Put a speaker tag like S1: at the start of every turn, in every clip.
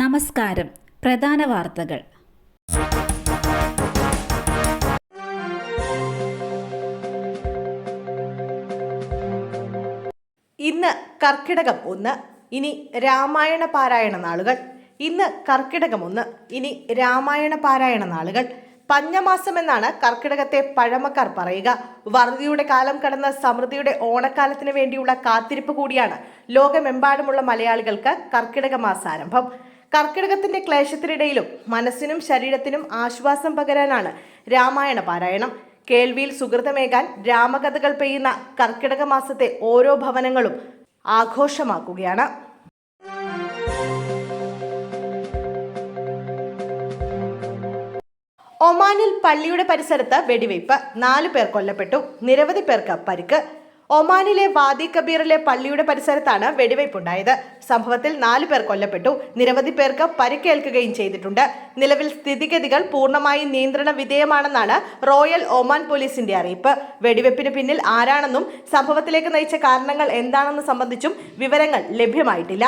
S1: നമസ്കാരം പ്രധാന വാർത്തകൾ
S2: ഇന്ന് കർക്കിടകം ഒന്ന് ഇനി രാമായണ പാരായണ നാളുകൾ ഇന്ന് കർക്കിടകം ഒന്ന് ഇനി രാമായണ പാരായണ നാളുകൾ പഞ്ഞമാസം എന്നാണ് കർക്കിടകത്തെ പഴമക്കാർ പറയുക വറുതിയുടെ കാലം കടന്ന സമൃദ്ധിയുടെ ഓണക്കാലത്തിന് വേണ്ടിയുള്ള കാത്തിരിപ്പ് കൂടിയാണ് ലോകമെമ്പാടുമുള്ള മലയാളികൾക്ക് കർക്കിടക മാസാരംഭം കർക്കിടകത്തിന്റെ ക്ലേശത്തിനിടയിലും മനസ്സിനും ശരീരത്തിനും ആശ്വാസം പകരാനാണ് രാമായണ പാരായണം കേൾവിയിൽ സുഹൃതമേകാൻ രാമകഥകൾ പെയ്യുന്ന കർക്കിടക മാസത്തെ ഓരോ ഭവനങ്ങളും ആഘോഷമാക്കുകയാണ് ഒമാനിൽ പള്ളിയുടെ പരിസരത്ത് വെടിവയ്പ് നാലു പേർ കൊല്ലപ്പെട്ടു നിരവധി പേർക്ക് പരിക്ക് ഒമാനിലെ വാദി കബീറിലെ പള്ളിയുടെ പരിസരത്താണ് വെടിവയ്പുണ്ടായത് സംഭവത്തിൽ നാല് പേർ കൊല്ലപ്പെട്ടു നിരവധി പേർക്ക് പരിക്കേൽക്കുകയും ചെയ്തിട്ടുണ്ട് നിലവിൽ സ്ഥിതിഗതികൾ പൂർണ്ണമായി നിയന്ത്രണ വിധേയമാണെന്നാണ് റോയൽ ഒമാൻ പോലീസിന്റെ അറിയിപ്പ് വെടിവെപ്പിന് പിന്നിൽ ആരാണെന്നും സംഭവത്തിലേക്ക് നയിച്ച കാരണങ്ങൾ എന്താണെന്ന് സംബന്ധിച്ചും വിവരങ്ങൾ ലഭ്യമായിട്ടില്ല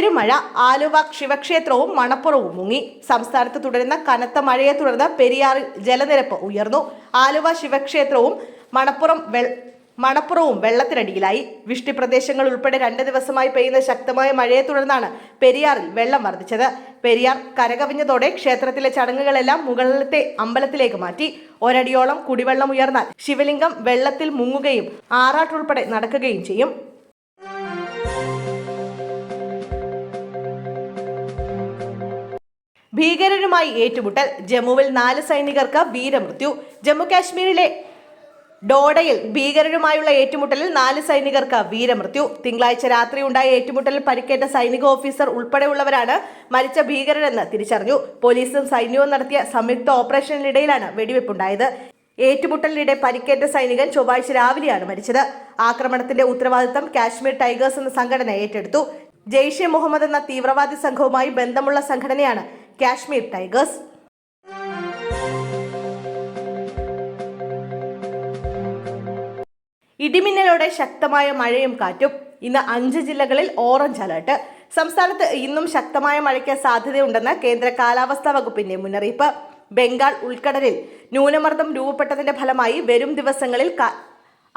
S2: പെരുമഴ ആലുവ ശിവക്ഷേത്രവും മണപ്പുറവും മുങ്ങി സംസ്ഥാനത്ത് തുടരുന്ന കനത്ത മഴയെ തുടർന്ന് പെരിയാറിൽ ജലനിരപ്പ് ഉയർന്നു ആലുവ ശിവക്ഷേത്രവും മണപ്പുറം വെൾ മണപ്പുറവും വെള്ളത്തിനടിയിലായി പ്രദേശങ്ങൾ ഉൾപ്പെടെ രണ്ട് ദിവസമായി പെയ്യുന്ന ശക്തമായ മഴയെ തുടർന്നാണ് പെരിയാറിൽ വെള്ളം വർദ്ധിച്ചത് പെരിയാർ കരകവിഞ്ഞതോടെ ക്ഷേത്രത്തിലെ ചടങ്ങുകളെല്ലാം മുകളിലത്തെ അമ്പലത്തിലേക്ക് മാറ്റി ഒരടിയോളം കുടിവെള്ളം ഉയർന്നാൽ ശിവലിംഗം വെള്ളത്തിൽ മുങ്ങുകയും ആറാട്ടുൾപ്പെടെ നടക്കുകയും ചെയ്യും ഭീകരരുമായി ഏറ്റുമുട്ടൽ ജമ്മുവിൽ നാല് സൈനികർക്ക് വീരമൃത്യു ജമ്മു കാശ്മീരിലെ ഡോഡയിൽ ഭീകരരുമായുള്ള ഏറ്റുമുട്ടലിൽ നാല് സൈനികർക്ക് വീരമൃത്യു തിങ്കളാഴ്ച രാത്രി ഉണ്ടായ ഏറ്റുമുട്ടലിൽ പരിക്കേറ്റ സൈനിക ഓഫീസർ ഉൾപ്പെടെയുള്ളവരാണ് മരിച്ച ഭീകരരെന്ന് തിരിച്ചറിഞ്ഞു പോലീസും സൈന്യവും നടത്തിയ സംയുക്ത ഓപ്പറേഷനിലിടയിലാണ് വെടിവെപ്പുണ്ടായത് ഏറ്റുമുട്ടലിനിടെ പരിക്കേറ്റ സൈനികൻ ചൊവ്വാഴ്ച രാവിലെയാണ് മരിച്ചത് ആക്രമണത്തിന്റെ ഉത്തരവാദിത്തം കാശ്മീർ ടൈഗേഴ്സ് എന്ന സംഘടന ഏറ്റെടുത്തു ജെയ്ഷെ മുഹമ്മദ് എന്ന തീവ്രവാദി സംഘവുമായി ബന്ധമുള്ള സംഘടനയാണ് കാശ്മീർ ടൈഗേഴ്സ് ഇടിമിന്നലോടെ ശക്തമായ മഴയും കാറ്റും ഇന്ന് അഞ്ച് ജില്ലകളിൽ ഓറഞ്ച് അലർട്ട് സംസ്ഥാനത്ത് ഇന്നും ശക്തമായ മഴയ്ക്ക് സാധ്യതയുണ്ടെന്ന് കേന്ദ്ര കാലാവസ്ഥാ വകുപ്പിന്റെ മുന്നറിയിപ്പ് ബംഗാൾ ഉൾക്കടലിൽ ന്യൂനമർദ്ദം രൂപപ്പെട്ടതിന്റെ ഫലമായി വരും ദിവസങ്ങളിൽ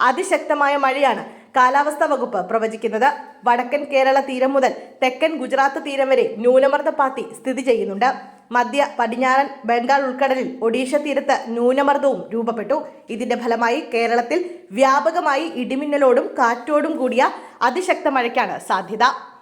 S2: അതിശക്തമായ മഴയാണ് കാലാവസ്ഥാ വകുപ്പ് പ്രവചിക്കുന്നത് വടക്കൻ കേരള തീരം മുതൽ തെക്കൻ ഗുജറാത്ത് തീരം വരെ ന്യൂനമർദ്ദ ന്യൂനമർദ്ദപ്പാത്തി സ്ഥിതി ചെയ്യുന്നുണ്ട് മധ്യ പടിഞ്ഞാറൻ ബംഗാൾ ഉൾക്കടലിൽ ഒഡീഷ തീരത്ത് ന്യൂനമർദ്ദവും രൂപപ്പെട്ടു ഇതിന്റെ ഫലമായി കേരളത്തിൽ വ്യാപകമായി ഇടിമിന്നലോടും കാറ്റോടും കൂടിയ അതിശക്ത മഴയ്ക്കാണ് സാധ്യത